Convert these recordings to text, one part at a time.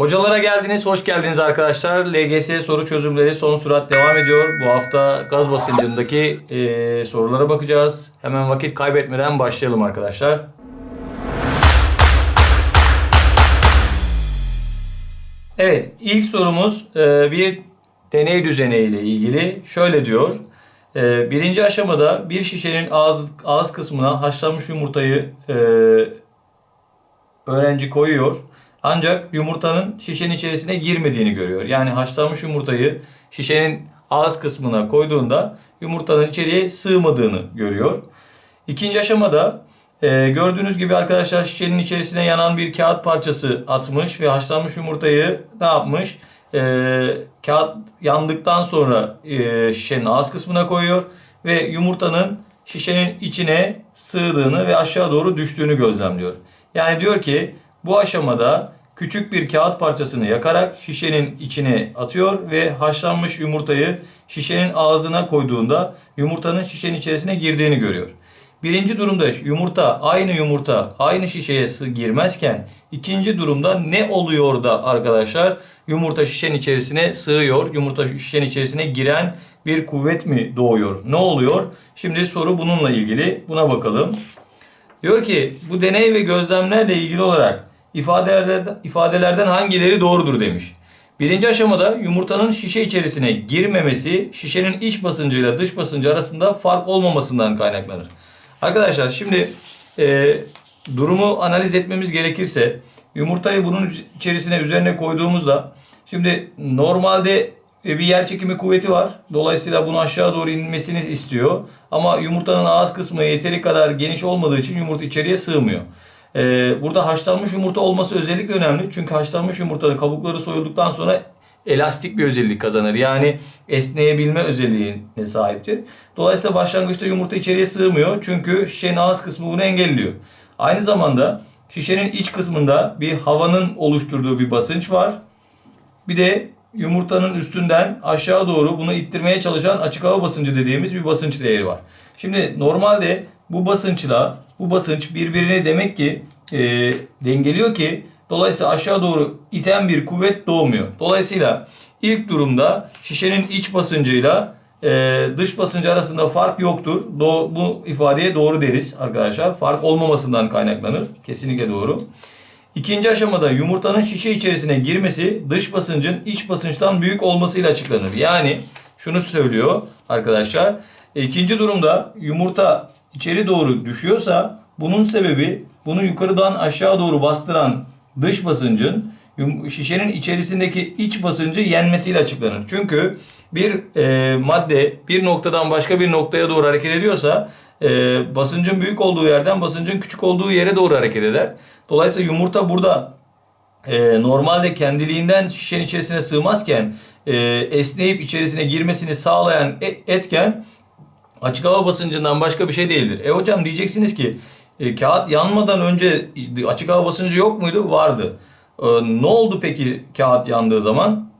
Hocalara geldiniz, hoş geldiniz arkadaşlar. LGS soru çözümleri son sürat devam ediyor. Bu hafta gaz basıncındaki eee, sorulara bakacağız. Hemen vakit kaybetmeden başlayalım arkadaşlar. Evet, ilk sorumuz eee, bir deney düzeneği ile ilgili. Şöyle diyor. Eee, birinci aşamada bir şişenin ağız, ağız kısmına haşlanmış yumurtayı eee, öğrenci koyuyor. Ancak yumurtanın şişenin içerisine girmediğini görüyor. Yani haşlanmış yumurtayı şişenin ağız kısmına koyduğunda yumurtanın içeriye sığmadığını görüyor. İkinci aşamada e, gördüğünüz gibi arkadaşlar şişenin içerisine yanan bir kağıt parçası atmış ve haşlanmış yumurtayı ne yapmış? E, kağıt yandıktan sonra e, şişenin ağız kısmına koyuyor ve yumurtanın şişenin içine sığdığını ve aşağı doğru düştüğünü gözlemliyor. Yani diyor ki bu aşamada küçük bir kağıt parçasını yakarak şişenin içine atıyor ve haşlanmış yumurtayı şişenin ağzına koyduğunda yumurtanın şişenin içerisine girdiğini görüyor. Birinci durumda yumurta aynı yumurta aynı şişeye girmezken ikinci durumda ne oluyor da arkadaşlar yumurta şişenin içerisine sığıyor. Yumurta şişenin içerisine giren bir kuvvet mi doğuyor? Ne oluyor? Şimdi soru bununla ilgili. Buna bakalım. Diyor ki bu deney ve gözlemlerle ilgili olarak ifadelerden, ifadelerden hangileri doğrudur demiş. Birinci aşamada yumurtanın şişe içerisine girmemesi şişenin iç basıncıyla dış basıncı arasında fark olmamasından kaynaklanır. Arkadaşlar şimdi e, durumu analiz etmemiz gerekirse yumurtayı bunun içerisine üzerine koyduğumuzda şimdi normalde e, bir yer çekimi kuvveti var. Dolayısıyla bunu aşağı doğru inmesini istiyor. Ama yumurtanın ağız kısmı yeteri kadar geniş olmadığı için yumurta içeriye sığmıyor. Ee, burada haşlanmış yumurta olması özellikle önemli. Çünkü haşlanmış yumurtanın kabukları soyulduktan sonra elastik bir özellik kazanır. Yani esneyebilme özelliğine sahiptir. Dolayısıyla başlangıçta yumurta içeriye sığmıyor. Çünkü şişenin ağız kısmı bunu engelliyor. Aynı zamanda şişenin iç kısmında bir havanın oluşturduğu bir basınç var. Bir de yumurtanın üstünden aşağı doğru bunu ittirmeye çalışan açık hava basıncı dediğimiz bir basınç değeri var. Şimdi normalde bu basınçla bu basınç birbirini demek ki e, dengeliyor ki dolayısıyla aşağı doğru iten bir kuvvet doğmuyor. Dolayısıyla ilk durumda şişenin iç basıncıyla e, dış basıncı arasında fark yoktur. Do- bu ifadeye doğru deriz arkadaşlar. Fark olmamasından kaynaklanır. Kesinlikle doğru. İkinci aşamada yumurtanın şişe içerisine girmesi dış basıncın iç basınçtan büyük olmasıyla açıklanır. Yani şunu söylüyor arkadaşlar. İkinci durumda yumurta içeri doğru düşüyorsa bunun sebebi bunu yukarıdan aşağı doğru bastıran dış basıncın şişenin içerisindeki iç basıncı yenmesiyle açıklanır. Çünkü bir e, madde bir noktadan başka bir noktaya doğru hareket ediyorsa e, basıncın büyük olduğu yerden basıncın küçük olduğu yere doğru hareket eder. Dolayısıyla yumurta burada e, normalde kendiliğinden şişenin içerisine sığmazken e, esneyip içerisine girmesini sağlayan e- etken açık hava basıncından başka bir şey değildir. E hocam diyeceksiniz ki e, kağıt yanmadan önce açık hava basıncı yok muydu? Vardı. E, ne oldu peki kağıt yandığı zaman?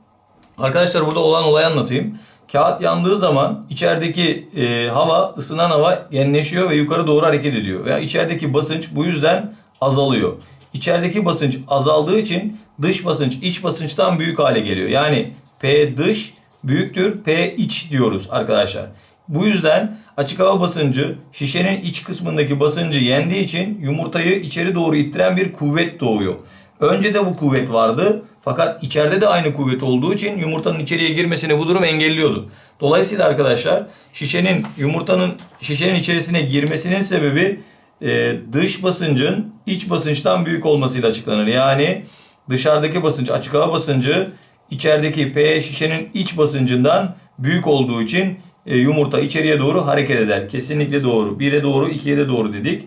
Arkadaşlar burada olan olayı anlatayım. Kağıt yandığı zaman içerideki e, hava, ısınan hava genleşiyor ve yukarı doğru hareket ediyor. Veya içerideki basınç bu yüzden azalıyor. İçerideki basınç azaldığı için dış basınç iç basınçtan büyük hale geliyor. Yani P dış büyüktür P iç diyoruz arkadaşlar. Bu yüzden açık hava basıncı şişenin iç kısmındaki basıncı yendiği için yumurtayı içeri doğru ittiren bir kuvvet doğuyor. Önce de bu kuvvet vardı fakat içeride de aynı kuvvet olduğu için yumurtanın içeriye girmesini bu durum engelliyordu. Dolayısıyla arkadaşlar şişenin yumurtanın şişenin içerisine girmesinin sebebi e, dış basıncın iç basınçtan büyük olmasıyla açıklanır. Yani dışarıdaki basınç açık hava basıncı içerideki P şişenin iç basıncından büyük olduğu için e, yumurta içeriye doğru hareket eder. Kesinlikle doğru. 1'e doğru 2'ye de doğru dedik.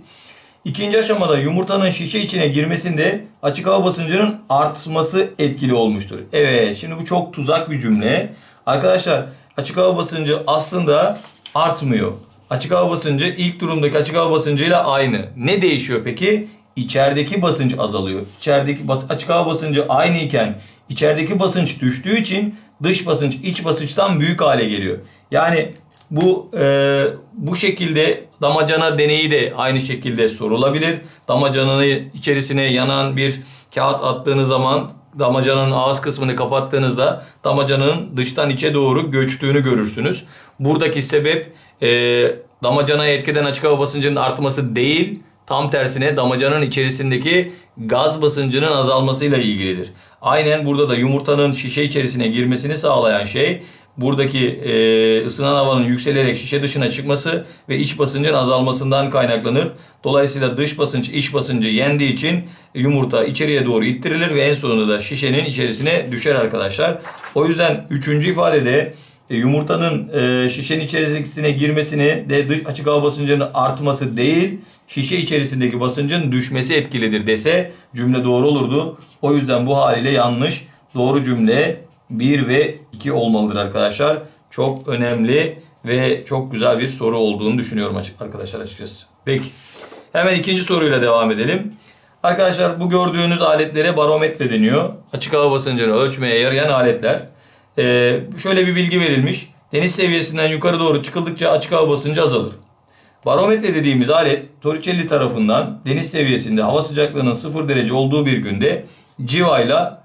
İkinci aşamada yumurtanın şişe içine girmesinde açık hava basıncının artması etkili olmuştur. Evet şimdi bu çok tuzak bir cümle. Arkadaşlar açık hava basıncı aslında artmıyor. Açık hava basıncı ilk durumdaki açık hava basıncıyla aynı. Ne değişiyor peki? İçerideki basınç azalıyor. İçerideki bas açık hava basıncı aynı iken içerideki basınç düştüğü için dış basınç iç basınçtan büyük hale geliyor. Yani bu e, bu şekilde damacana deneyi de aynı şekilde sorulabilir. Damacananın içerisine yanan bir kağıt attığınız zaman damacananın ağız kısmını kapattığınızda damacananın dıştan içe doğru göçtüğünü görürsünüz. Buradaki sebep e, damacanaya etkeden açık hava basıncının artması değil, tam tersine damacanın içerisindeki gaz basıncının azalmasıyla ilgilidir. Aynen burada da yumurtanın şişe içerisine girmesini sağlayan şey buradaki e, ısınan havanın yükselerek şişe dışına çıkması ve iç basıncın azalmasından kaynaklanır. Dolayısıyla dış basınç iç basıncı yendiği için yumurta içeriye doğru ittirilir ve en sonunda da şişenin içerisine düşer arkadaşlar. O yüzden üçüncü ifadede e, yumurtanın e, şişenin içerisine girmesini de dış açık hava basıncının artması değil, şişe içerisindeki basıncın düşmesi etkilidir dese cümle doğru olurdu. O yüzden bu haliyle yanlış. Doğru cümle 1 ve 2 olmalıdır arkadaşlar. Çok önemli ve çok güzel bir soru olduğunu düşünüyorum arkadaşlar açıkçası. Peki. Hemen ikinci soruyla devam edelim. Arkadaşlar bu gördüğünüz aletlere barometre deniyor. Açık hava basıncını ölçmeye yarayan aletler. Ee, şöyle bir bilgi verilmiş. Deniz seviyesinden yukarı doğru çıkıldıkça açık hava basıncı azalır. Barometre dediğimiz alet Torricelli tarafından deniz seviyesinde hava sıcaklığının 0 derece olduğu bir günde civayla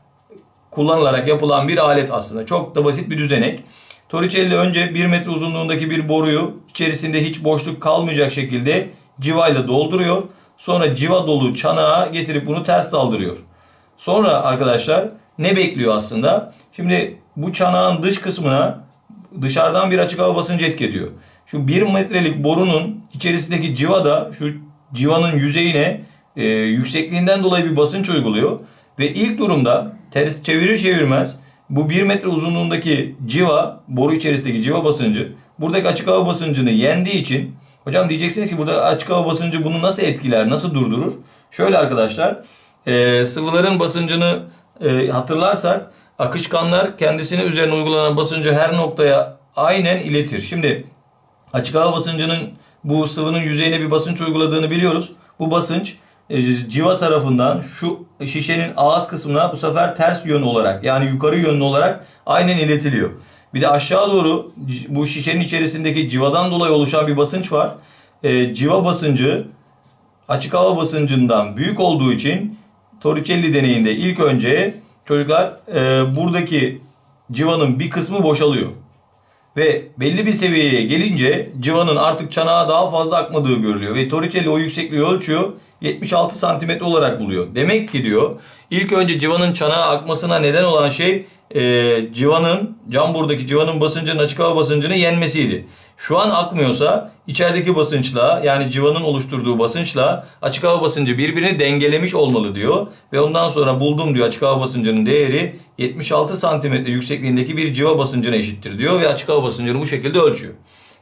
kullanılarak yapılan bir alet aslında. Çok da basit bir düzenek. Torricelli önce 1 metre uzunluğundaki bir boruyu içerisinde hiç boşluk kalmayacak şekilde civayla dolduruyor. Sonra civa dolu çanağa getirip bunu ters daldırıyor. Sonra arkadaşlar ne bekliyor aslında? Şimdi bu çanağın dış kısmına dışarıdan bir açık hava basıncı etki ediyor. Şu 1 metrelik borunun içerisindeki civa da şu civanın yüzeyine e, yüksekliğinden dolayı bir basınç uyguluyor. Ve ilk durumda ters çevirir çevirmez bu 1 metre uzunluğundaki civa, boru içerisindeki civa basıncı buradaki açık hava basıncını yendiği için hocam diyeceksiniz ki burada açık hava basıncı bunu nasıl etkiler, nasıl durdurur? Şöyle arkadaşlar e, sıvıların basıncını e, hatırlarsak akışkanlar kendisine üzerine uygulanan basıncı her noktaya aynen iletir. Şimdi açık hava basıncının bu sıvının yüzeyine bir basınç uyguladığını biliyoruz. Bu basınç civa tarafından şu şişenin ağız kısmına bu sefer ters yön olarak yani yukarı yönlü olarak aynen iletiliyor. Bir de aşağı doğru bu şişenin içerisindeki civadan dolayı oluşan bir basınç var. E, civa basıncı açık hava basıncından büyük olduğu için Torricelli deneyinde ilk önce çocuklar e, buradaki civanın bir kısmı boşalıyor. Ve belli bir seviyeye gelince civanın artık çanağa daha fazla akmadığı görülüyor. Ve Torricelli o yüksekliği ölçüyor. 76 santimetre olarak buluyor. Demek ki diyor ilk önce civanın çanağa akmasına neden olan şey e, civanın cam buradaki civanın basıncının açık hava basıncını yenmesiydi. Şu an akmıyorsa içerideki basınçla yani civanın oluşturduğu basınçla açık hava basıncı birbirini dengelemiş olmalı diyor. Ve ondan sonra buldum diyor açık hava basıncının değeri 76 santimetre yüksekliğindeki bir civa basıncına eşittir diyor. Ve açık hava basıncını bu şekilde ölçüyor.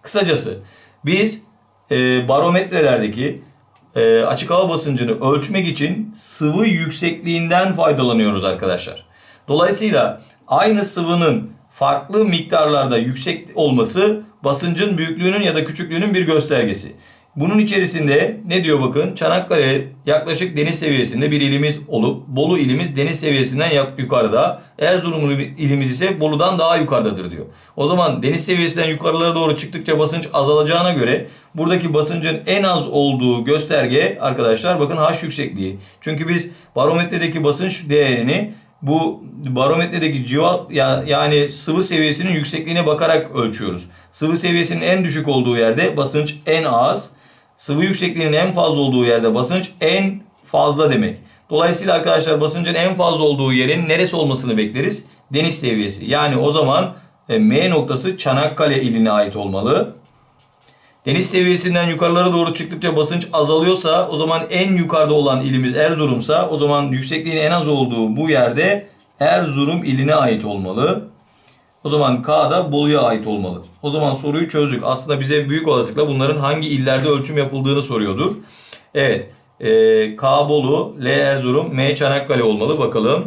Kısacası biz e, barometrelerdeki e, açık hava basıncını ölçmek için sıvı yüksekliğinden faydalanıyoruz arkadaşlar. Dolayısıyla aynı sıvının farklı miktarlarda yüksek olması basıncın büyüklüğünün ya da küçüklüğünün bir göstergesi. Bunun içerisinde ne diyor bakın Çanakkale yaklaşık deniz seviyesinde bir ilimiz olup Bolu ilimiz deniz seviyesinden yukarıda. Erzurum ilimiz ise Bolu'dan daha yukarıdadır diyor. O zaman deniz seviyesinden yukarılara doğru çıktıkça basınç azalacağına göre buradaki basıncın en az olduğu gösterge arkadaşlar bakın H yüksekliği. Çünkü biz barometredeki basınç değerini bu barometredeki civa ya- yani sıvı seviyesinin yüksekliğine bakarak ölçüyoruz. Sıvı seviyesinin en düşük olduğu yerde basınç en az, sıvı yüksekliğinin en fazla olduğu yerde basınç en fazla demek. Dolayısıyla arkadaşlar basıncın en fazla olduğu yerin neresi olmasını bekleriz? Deniz seviyesi. Yani o zaman e, M noktası Çanakkale iline ait olmalı. Deniz seviyesinden yukarılara doğru çıktıkça basınç azalıyorsa o zaman en yukarıda olan ilimiz Erzurum'sa o zaman yüksekliğin en az olduğu bu yerde Erzurum iline ait olmalı. O zaman K da Bolu'ya ait olmalı. O zaman soruyu çözdük. Aslında bize büyük olasılıkla bunların hangi illerde ölçüm yapıldığını soruyordur. Evet. e, K Bolu, L Erzurum, M Çanakkale olmalı. Bakalım.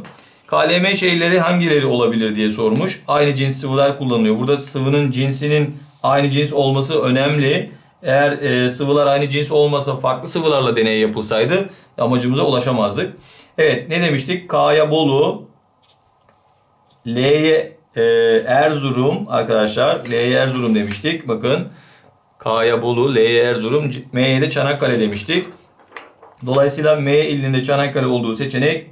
KLM şehirleri hangileri olabilir diye sormuş. Aynı cins sıvılar kullanılıyor. Burada sıvının cinsinin aynı cins olması önemli. Eğer e, sıvılar aynı cins olmasa farklı sıvılarla deney yapılsaydı amacımıza ulaşamazdık. Evet ne demiştik? K'ya Bolu, L'ye e, Erzurum arkadaşlar. L'ye Erzurum demiştik. Bakın. K'ya Bolu, L'ye Erzurum, M'ye de Çanakkale demiştik. Dolayısıyla M ilinde Çanakkale olduğu seçenek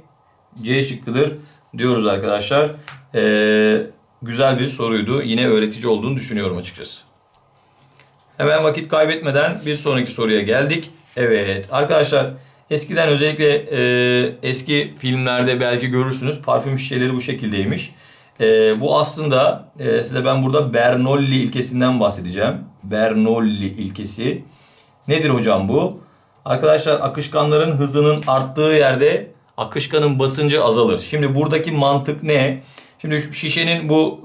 C şıkkıdır. diyoruz arkadaşlar. Ee, güzel bir soruydu. Yine öğretici olduğunu düşünüyorum açıkçası. Hemen vakit kaybetmeden bir sonraki soruya geldik. Evet arkadaşlar eskiden özellikle e, eski filmlerde belki görürsünüz parfüm şişeleri bu şekildeymiş. E, bu aslında e, size ben burada Bernoulli ilkesinden bahsedeceğim. Bernoulli ilkesi. Nedir hocam bu? Arkadaşlar akışkanların hızının arttığı yerde akışkanın basıncı azalır. Şimdi buradaki mantık ne? Şimdi şişenin bu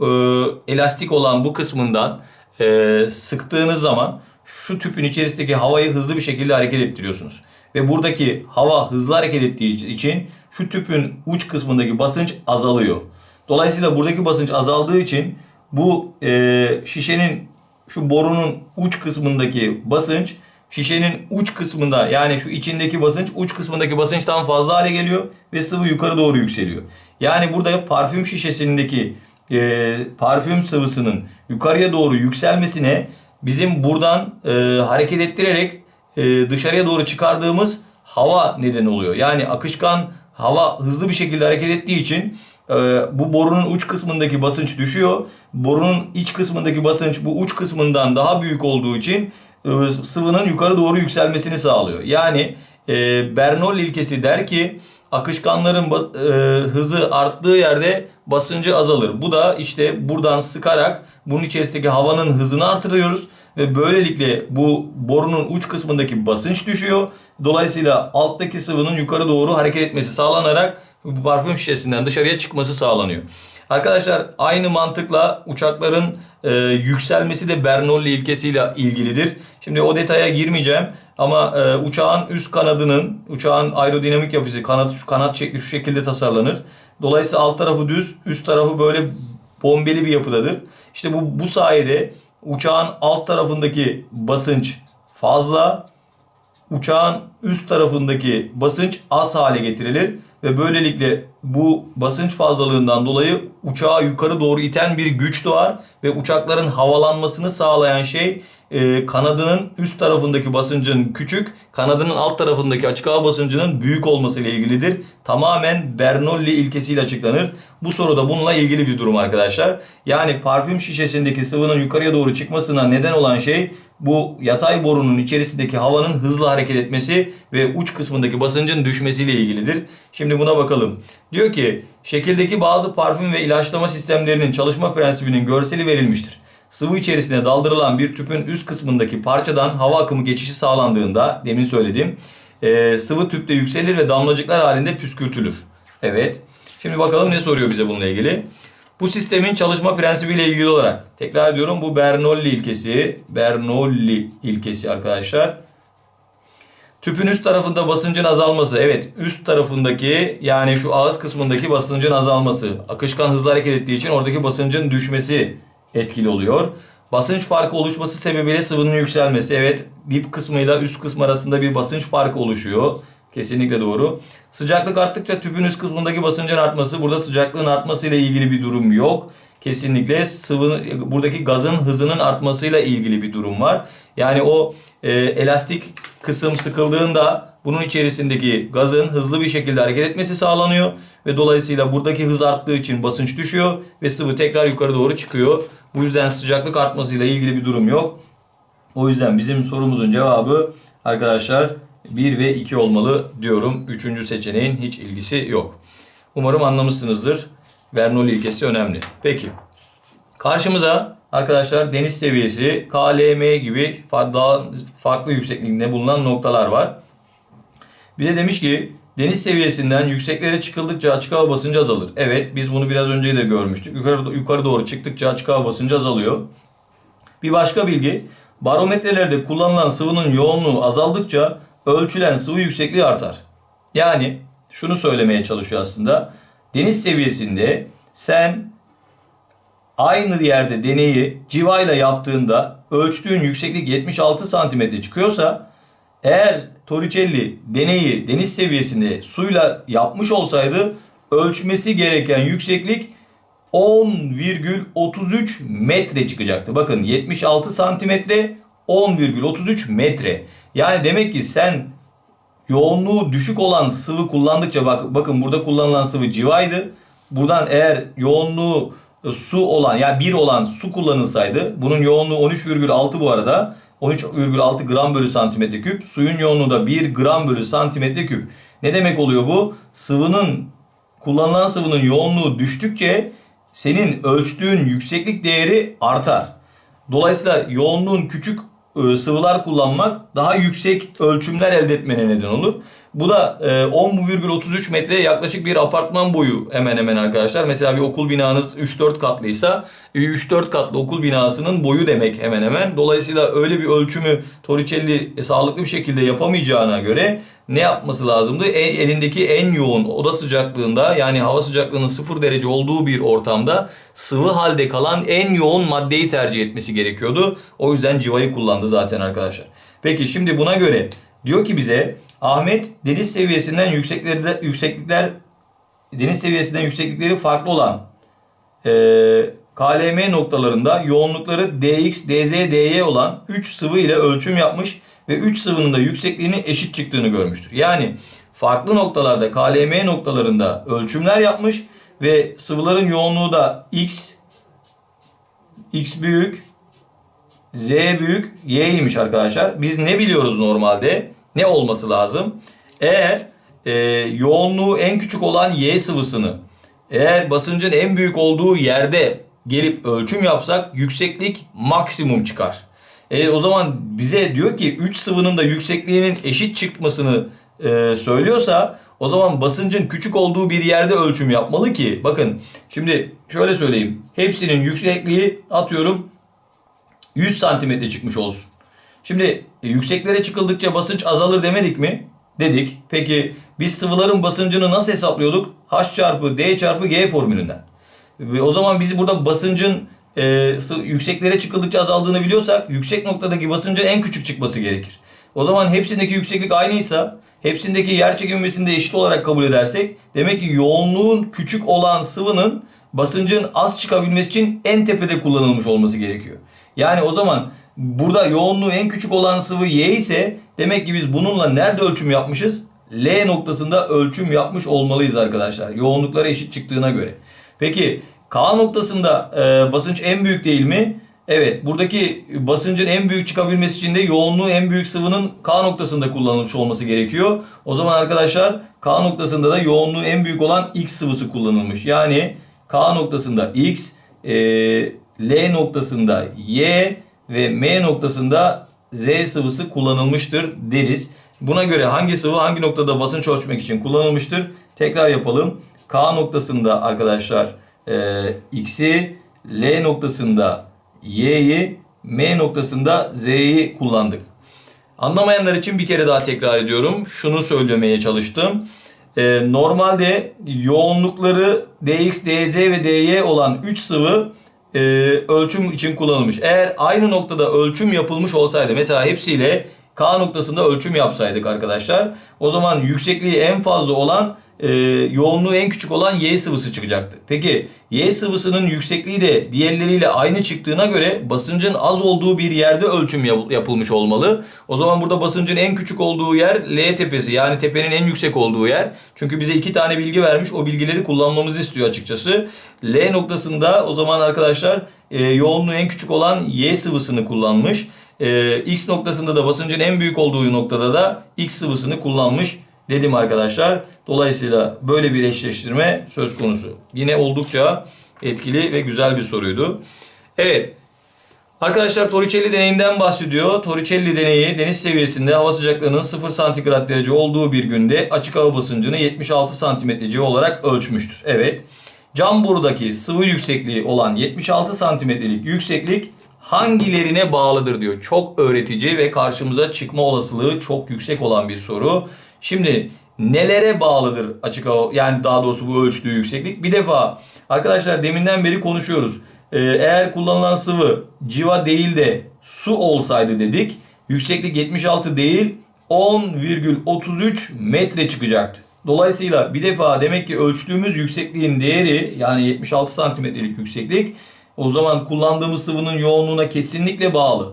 e, elastik olan bu kısmından e, sıktığınız zaman şu tüpün içerisindeki havayı hızlı bir şekilde hareket ettiriyorsunuz. Ve buradaki hava hızlı hareket ettiği için şu tüpün uç kısmındaki basınç azalıyor. Dolayısıyla buradaki basınç azaldığı için bu e, şişenin şu borunun uç kısmındaki basınç şişenin uç kısmında yani şu içindeki basınç uç kısmındaki basınçtan fazla hale geliyor ve sıvı yukarı doğru yükseliyor. Yani burada parfüm şişesindeki e, parfüm sıvısının yukarıya doğru yükselmesine bizim buradan e, hareket ettirerek e, dışarıya doğru çıkardığımız hava neden oluyor. Yani akışkan hava hızlı bir şekilde hareket ettiği için e, bu borunun uç kısmındaki basınç düşüyor. Borunun iç kısmındaki basınç bu uç kısmından daha büyük olduğu için sıvının yukarı doğru yükselmesini sağlıyor. Yani e, Bernoulli ilkesi der ki akışkanların e, hızı arttığı yerde basıncı azalır. Bu da işte buradan sıkarak bunun içerisindeki havanın hızını artırıyoruz ve böylelikle bu borunun uç kısmındaki basınç düşüyor. Dolayısıyla alttaki sıvının yukarı doğru hareket etmesi sağlanarak bu parfüm şişesinden dışarıya çıkması sağlanıyor. Arkadaşlar aynı mantıkla uçakların e, yükselmesi de Bernoulli ilkesiyle ilgilidir. Şimdi o detaya girmeyeceğim ama e, uçağın üst kanadının, uçağın aerodinamik yapısı, kanat, kanat şekli şu şekilde tasarlanır. Dolayısıyla alt tarafı düz, üst tarafı böyle bombeli bir yapıdadır. İşte bu, bu sayede uçağın alt tarafındaki basınç fazla, uçağın üst tarafındaki basınç az hale getirilir ve böylelikle bu basınç fazlalığından dolayı uçağı yukarı doğru iten bir güç doğar ve uçakların havalanmasını sağlayan şey e, kanadının üst tarafındaki basıncın küçük, kanadının alt tarafındaki açık hava basıncının büyük olması ile ilgilidir. Tamamen Bernoulli ilkesiyle açıklanır. Bu soruda bununla ilgili bir durum arkadaşlar. Yani parfüm şişesindeki sıvının yukarıya doğru çıkmasına neden olan şey bu yatay borunun içerisindeki havanın hızlı hareket etmesi ve uç kısmındaki basıncın düşmesiyle ilgilidir. Şimdi buna bakalım. Diyor ki şekildeki bazı parfüm ve ilaçlama sistemlerinin çalışma prensibinin görseli verilmiştir. Sıvı içerisine daldırılan bir tüpün üst kısmındaki parçadan hava akımı geçişi sağlandığında demin söyledim e, sıvı tüpte yükselir ve damlacıklar halinde püskürtülür. Evet. Şimdi bakalım ne soruyor bize bununla ilgili. Bu sistemin çalışma prensibiyle ilgili olarak tekrar ediyorum bu Bernoulli ilkesi. Bernoulli ilkesi arkadaşlar. Tüpün üst tarafında basıncın azalması. Evet üst tarafındaki yani şu ağız kısmındaki basıncın azalması. Akışkan hızlı hareket ettiği için oradaki basıncın düşmesi etkili oluyor. Basınç farkı oluşması sebebiyle sıvının yükselmesi. Evet dip kısmıyla üst kısım arasında bir basınç farkı oluşuyor. Kesinlikle doğru. Sıcaklık arttıkça tüpün üst kısmındaki basıncın artması. Burada sıcaklığın artmasıyla ilgili bir durum yok. Kesinlikle sıvı buradaki gazın hızının artmasıyla ilgili bir durum var. Yani o e, elastik kısım sıkıldığında bunun içerisindeki gazın hızlı bir şekilde hareket etmesi sağlanıyor ve dolayısıyla buradaki hız arttığı için basınç düşüyor ve sıvı tekrar yukarı doğru çıkıyor. Bu yüzden sıcaklık artmasıyla ilgili bir durum yok. O yüzden bizim sorumuzun cevabı arkadaşlar 1 ve 2 olmalı diyorum. Üçüncü seçeneğin hiç ilgisi yok. Umarım anlamışsınızdır. Bernoulli ilkesi önemli. Peki. Karşımıza arkadaşlar deniz seviyesi, KLM gibi daha farklı yüksekliğinde bulunan noktalar var. Bize demiş ki deniz seviyesinden yükseklere çıkıldıkça açık hava basıncı azalır. Evet biz bunu biraz önce de görmüştük. Yukarı, yukarı doğru çıktıkça açık hava basıncı azalıyor. Bir başka bilgi barometrelerde kullanılan sıvının yoğunluğu azaldıkça ölçülen sıvı yüksekliği artar. Yani şunu söylemeye çalışıyor aslında. Deniz seviyesinde sen aynı yerde deneyi civayla yaptığında ölçtüğün yükseklik 76 santimetre çıkıyorsa eğer Torricelli deneyi deniz seviyesinde suyla yapmış olsaydı ölçmesi gereken yükseklik 10,33 metre çıkacaktı. Bakın 76 santimetre 10,33 metre. Yani demek ki sen yoğunluğu düşük olan sıvı kullandıkça bak bakın burada kullanılan sıvı civaydı. buradan eğer yoğunluğu e, su olan yani 1 olan su kullanılsaydı bunun yoğunluğu 13,6 bu arada 13,6 gram bölü santimetre küp. Suyun yoğunluğu da 1 gram bölü santimetre küp. Ne demek oluyor bu? Sıvının kullanılan sıvının yoğunluğu düştükçe senin ölçtüğün yükseklik değeri artar. Dolayısıyla yoğunluğun küçük e, sıvılar kullanmak daha yüksek ölçümler elde etmene neden olur. Bu da e, 10,33 metre yaklaşık bir apartman boyu hemen hemen arkadaşlar. Mesela bir okul binanız 3-4 katlıysa e, 3-4 katlı okul binasının boyu demek hemen hemen. Dolayısıyla öyle bir ölçümü Torricelli e, sağlıklı bir şekilde yapamayacağına göre ne yapması lazımdı? E, elindeki en yoğun oda sıcaklığında yani hava sıcaklığının 0 derece olduğu bir ortamda sıvı halde kalan en yoğun maddeyi tercih etmesi gerekiyordu. O yüzden civayı kullandı zaten arkadaşlar. Peki şimdi buna göre diyor ki bize Ahmet deniz seviyesinden yükseklerde yükseklikler deniz seviyesinden yükseklikleri farklı olan e, KLM noktalarında yoğunlukları dx, dz, dy olan 3 sıvı ile ölçüm yapmış ve 3 sıvının da yüksekliğinin eşit çıktığını görmüştür. Yani farklı noktalarda KLM noktalarında ölçümler yapmış ve sıvıların yoğunluğu da x, x büyük, z büyük, y'ymiş arkadaşlar. Biz ne biliyoruz normalde? Ne olması lazım? Eğer e, yoğunluğu en küçük olan y sıvısını eğer basıncın en büyük olduğu yerde gelip ölçüm yapsak yükseklik maksimum çıkar. E, o zaman bize diyor ki 3 sıvının da yüksekliğinin eşit çıkmasını e, söylüyorsa o zaman basıncın küçük olduğu bir yerde ölçüm yapmalı ki bakın şimdi şöyle söyleyeyim hepsinin yüksekliği atıyorum 100 santimetre çıkmış olsun. Şimdi e, yükseklere çıkıldıkça basınç azalır demedik mi? Dedik. Peki biz sıvıların basıncını nasıl hesaplıyorduk? H çarpı D çarpı G formülünden. Ve o zaman biz burada basıncın e, yükseklere çıkıldıkça azaldığını biliyorsak yüksek noktadaki basıncın en küçük çıkması gerekir. O zaman hepsindeki yükseklik aynıysa hepsindeki yer çekilmesini de eşit olarak kabul edersek demek ki yoğunluğun küçük olan sıvının basıncın az çıkabilmesi için en tepede kullanılmış olması gerekiyor. Yani o zaman burada yoğunluğu en küçük olan sıvı Y ise demek ki biz bununla nerede ölçüm yapmışız? L noktasında ölçüm yapmış olmalıyız arkadaşlar. Yoğunlukları eşit çıktığına göre. Peki K noktasında e, basınç en büyük değil mi? Evet buradaki basıncın en büyük çıkabilmesi için de yoğunluğu en büyük sıvının K noktasında kullanılmış olması gerekiyor. O zaman arkadaşlar K noktasında da yoğunluğu en büyük olan X sıvısı kullanılmış. Yani K noktasında X, e, L noktasında Y ve M noktasında Z sıvısı kullanılmıştır deriz. Buna göre hangi sıvı hangi noktada basınç ölçmek için kullanılmıştır? Tekrar yapalım. K noktasında arkadaşlar e, X'i, L noktasında Y'yi, M noktasında Z'yi kullandık. Anlamayanlar için bir kere daha tekrar ediyorum. Şunu söylemeye çalıştım. Ee, normalde yoğunlukları dx, dz ve dy olan 3 sıvı e, ölçüm için kullanılmış. Eğer aynı noktada ölçüm yapılmış olsaydı mesela hepsiyle K noktasında ölçüm yapsaydık arkadaşlar o zaman yüksekliği en fazla olan e, yoğunluğu en küçük olan Y sıvısı çıkacaktı. Peki Y sıvısının yüksekliği de diğerleriyle aynı çıktığına göre basıncın az olduğu bir yerde ölçüm yap- yapılmış olmalı. O zaman burada basıncın en küçük olduğu yer L tepesi yani tepenin en yüksek olduğu yer. Çünkü bize iki tane bilgi vermiş o bilgileri kullanmamızı istiyor açıkçası. L noktasında o zaman arkadaşlar e, yoğunluğu en küçük olan Y sıvısını kullanmış. E, X noktasında da basıncın en büyük olduğu noktada da X sıvısını kullanmış dedim arkadaşlar. Dolayısıyla böyle bir eşleştirme söz konusu. Yine oldukça etkili ve güzel bir soruydu. Evet. Arkadaşlar Torricelli deneyinden bahsediyor. Torricelli deneyi deniz seviyesinde hava sıcaklığının 0 santigrat derece olduğu bir günde açık hava basıncını 76 santimetrece olarak ölçmüştür. Evet. Cam borudaki sıvı yüksekliği olan 76 santimetrelik yükseklik hangilerine bağlıdır diyor. Çok öğretici ve karşımıza çıkma olasılığı çok yüksek olan bir soru. Şimdi nelere bağlıdır açık hava yani daha doğrusu bu ölçtüğü yükseklik? Bir defa arkadaşlar deminden beri konuşuyoruz. Ee, eğer kullanılan sıvı civa değil de su olsaydı dedik. Yükseklik 76 değil 10,33 metre çıkacaktı. Dolayısıyla bir defa demek ki ölçtüğümüz yüksekliğin değeri yani 76 santimetrelik yükseklik o zaman kullandığımız sıvının yoğunluğuna kesinlikle bağlı.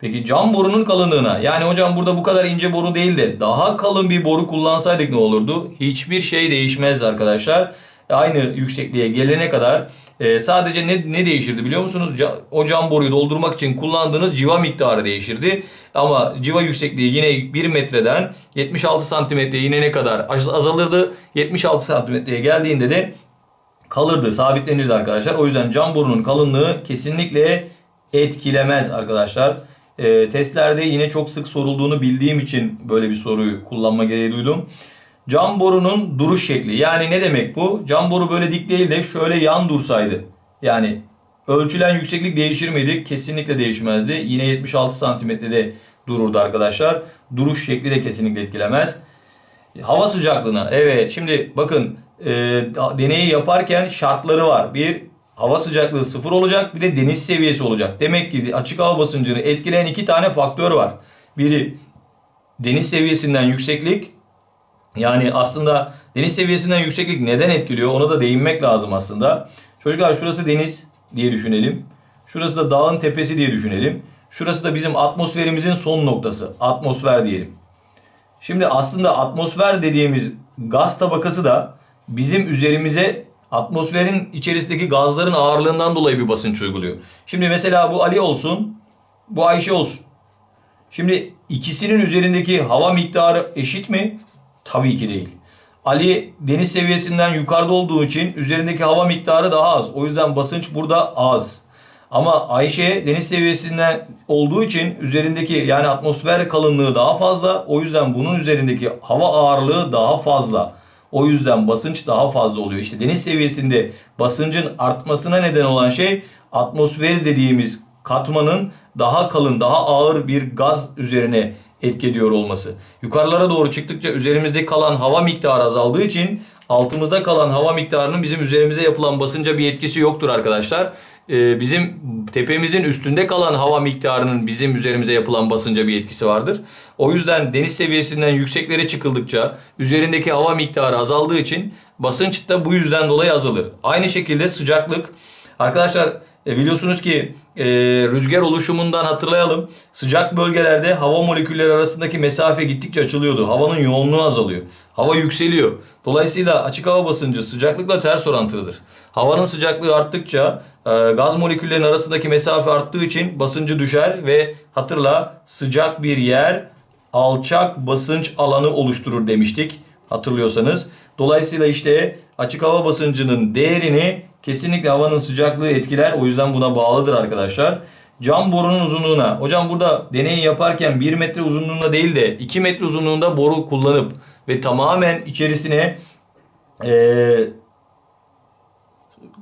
Peki cam borunun kalınlığına yani hocam burada bu kadar ince boru değil de daha kalın bir boru kullansaydık ne olurdu? Hiçbir şey değişmez arkadaşlar. aynı yüksekliğe gelene kadar e, sadece ne, ne değişirdi biliyor musunuz? O cam boruyu doldurmak için kullandığınız civa miktarı değişirdi. Ama civa yüksekliği yine 1 metreden 76 santimetreye inene kadar az- azalırdı. 76 santimetreye geldiğinde de kalırdı, sabitlenirdi arkadaşlar. O yüzden cam borunun kalınlığı kesinlikle etkilemez arkadaşlar. Ee, testlerde yine çok sık sorulduğunu bildiğim için böyle bir soruyu kullanma gereği duydum. Cam borunun duruş şekli. Yani ne demek bu? Cam boru böyle dik değil de şöyle yan dursaydı. Yani ölçülen yükseklik değişir miydi? Kesinlikle değişmezdi. Yine 76 santimetrede dururdu arkadaşlar. Duruş şekli de kesinlikle etkilemez. Hava sıcaklığına. Evet şimdi bakın e, deneyi yaparken şartları var. Bir hava sıcaklığı sıfır olacak bir de deniz seviyesi olacak. Demek ki açık hava basıncını etkileyen iki tane faktör var. Biri deniz seviyesinden yükseklik. Yani aslında deniz seviyesinden yükseklik neden etkiliyor ona da değinmek lazım aslında. Çocuklar şurası deniz diye düşünelim. Şurası da dağın tepesi diye düşünelim. Şurası da bizim atmosferimizin son noktası. Atmosfer diyelim. Şimdi aslında atmosfer dediğimiz gaz tabakası da bizim üzerimize atmosferin içerisindeki gazların ağırlığından dolayı bir basınç uyguluyor. Şimdi mesela bu Ali olsun, bu Ayşe olsun. Şimdi ikisinin üzerindeki hava miktarı eşit mi? Tabii ki değil. Ali deniz seviyesinden yukarıda olduğu için üzerindeki hava miktarı daha az. O yüzden basınç burada az. Ama Ayşe deniz seviyesinden olduğu için üzerindeki yani atmosfer kalınlığı daha fazla. O yüzden bunun üzerindeki hava ağırlığı daha fazla. O yüzden basınç daha fazla oluyor. İşte deniz seviyesinde basıncın artmasına neden olan şey atmosfer dediğimiz katmanın daha kalın, daha ağır bir gaz üzerine etki ediyor olması. Yukarılara doğru çıktıkça üzerimizde kalan hava miktarı azaldığı için altımızda kalan hava miktarının bizim üzerimize yapılan basınca bir etkisi yoktur arkadaşlar. Ee, bizim tepemizin üstünde kalan hava miktarının bizim üzerimize yapılan basınca bir etkisi vardır. O yüzden deniz seviyesinden yükseklere çıkıldıkça üzerindeki hava miktarı azaldığı için basınç da bu yüzden dolayı azalır. Aynı şekilde sıcaklık Arkadaşlar e, biliyorsunuz ki e, rüzgar oluşumundan hatırlayalım. Sıcak bölgelerde hava molekülleri arasındaki mesafe gittikçe açılıyordu. Havanın yoğunluğu azalıyor. Hava yükseliyor. Dolayısıyla açık hava basıncı sıcaklıkla ters orantılıdır. Havanın sıcaklığı arttıkça e, gaz moleküllerinin arasındaki mesafe arttığı için basıncı düşer ve hatırla sıcak bir yer alçak basınç alanı oluşturur demiştik hatırlıyorsanız. Dolayısıyla işte açık hava basıncının değerini kesinlikle havanın sıcaklığı etkiler. O yüzden buna bağlıdır arkadaşlar. Cam borunun uzunluğuna. Hocam burada deneyi yaparken 1 metre uzunluğunda değil de 2 metre uzunluğunda boru kullanıp ve tamamen içerisine eee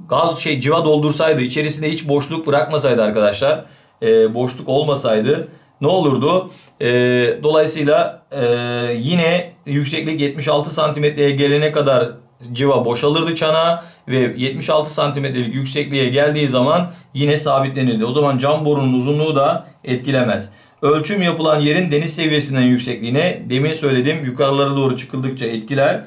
gaz şey civa doldursaydı içerisinde hiç boşluk bırakmasaydı arkadaşlar e, boşluk olmasaydı ne olurdu? E, dolayısıyla e, yine yükseklik 76 santimetreye gelene kadar civa boşalırdı çana ve 76 santimetrelik yüksekliğe geldiği zaman yine sabitlenirdi. O zaman cam borunun uzunluğu da etkilemez. Ölçüm yapılan yerin deniz seviyesinden yüksekliğine demin söyledim yukarılara doğru çıkıldıkça etkiler.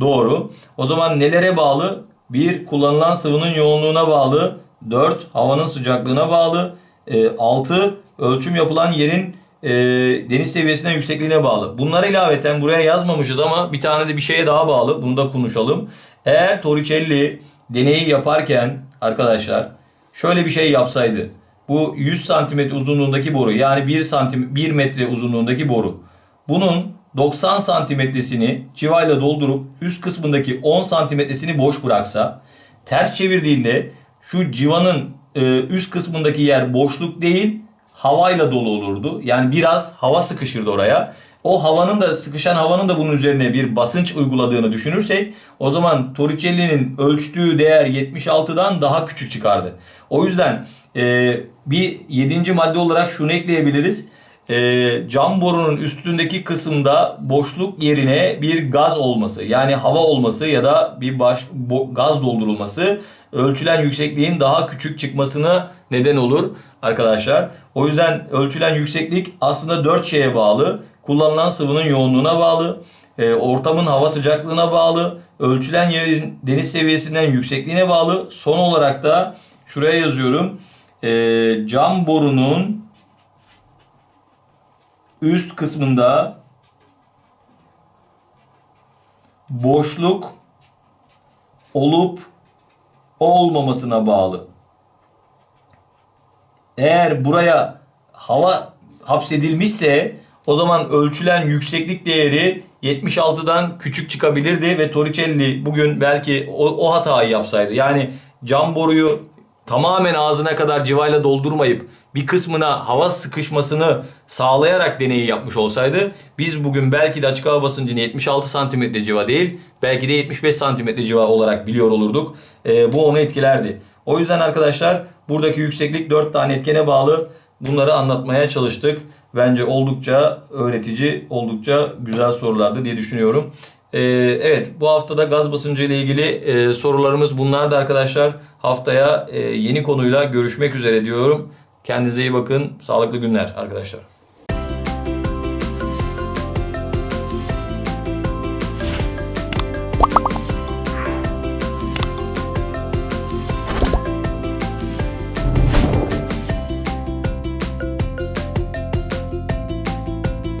Doğru. O zaman nelere bağlı? 1. Kullanılan sıvının yoğunluğuna bağlı. 4. Havanın sıcaklığına bağlı. 6. Ölçüm yapılan yerin e, deniz seviyesinden yüksekliğine bağlı. Bunlara ilaveten buraya yazmamışız ama bir tane de bir şeye daha bağlı. Bunu da konuşalım. Eğer Torricelli deneyi yaparken arkadaşlar şöyle bir şey yapsaydı. Bu 100 santimetre uzunluğundaki boru yani 1 santim 1 metre uzunluğundaki boru. Bunun 90 santimetresini civayla doldurup üst kısmındaki 10 santimetresini boş bıraksa ters çevirdiğinde şu civanın e, üst kısmındaki yer boşluk değil havayla dolu olurdu. Yani biraz hava sıkışırdı oraya. O havanın da sıkışan havanın da bunun üzerine bir basınç uyguladığını düşünürsek o zaman Torricelli'nin ölçtüğü değer 76'dan daha küçük çıkardı. O yüzden e, bir yedinci madde olarak şunu ekleyebiliriz. E, cam borunun üstündeki kısımda boşluk yerine bir gaz olması yani hava olması ya da bir baş, bo- gaz doldurulması ölçülen yüksekliğin daha küçük çıkmasına neden olur arkadaşlar. O yüzden ölçülen yükseklik aslında 4 şeye bağlı. Kullanılan sıvının yoğunluğuna bağlı, e, ortamın hava sıcaklığına bağlı, ölçülen yerin deniz seviyesinden yüksekliğine bağlı. Son olarak da şuraya yazıyorum. E, cam borunun üst kısmında boşluk olup olmamasına bağlı. Eğer buraya hava hapsedilmişse o zaman ölçülen yükseklik değeri 76'dan küçük çıkabilirdi ve Torricelli bugün belki o, o hatayı yapsaydı. Yani cam boruyu tamamen ağzına kadar civayla doldurmayıp bir kısmına hava sıkışmasını sağlayarak deneyi yapmış olsaydı biz bugün belki de açık hava basıncını 76 santimetre civa değil belki de 75 santimetre civa olarak biliyor olurduk. Ee, bu onu etkilerdi. O yüzden arkadaşlar buradaki yükseklik 4 tane etkene bağlı. Bunları anlatmaya çalıştık. Bence oldukça öğretici, oldukça güzel sorulardı diye düşünüyorum. Ee, evet bu haftada gaz basıncı ile ilgili e, sorularımız bunlardı arkadaşlar. Haftaya e, yeni konuyla görüşmek üzere diyorum. Kendinize iyi bakın. Sağlıklı günler arkadaşlar.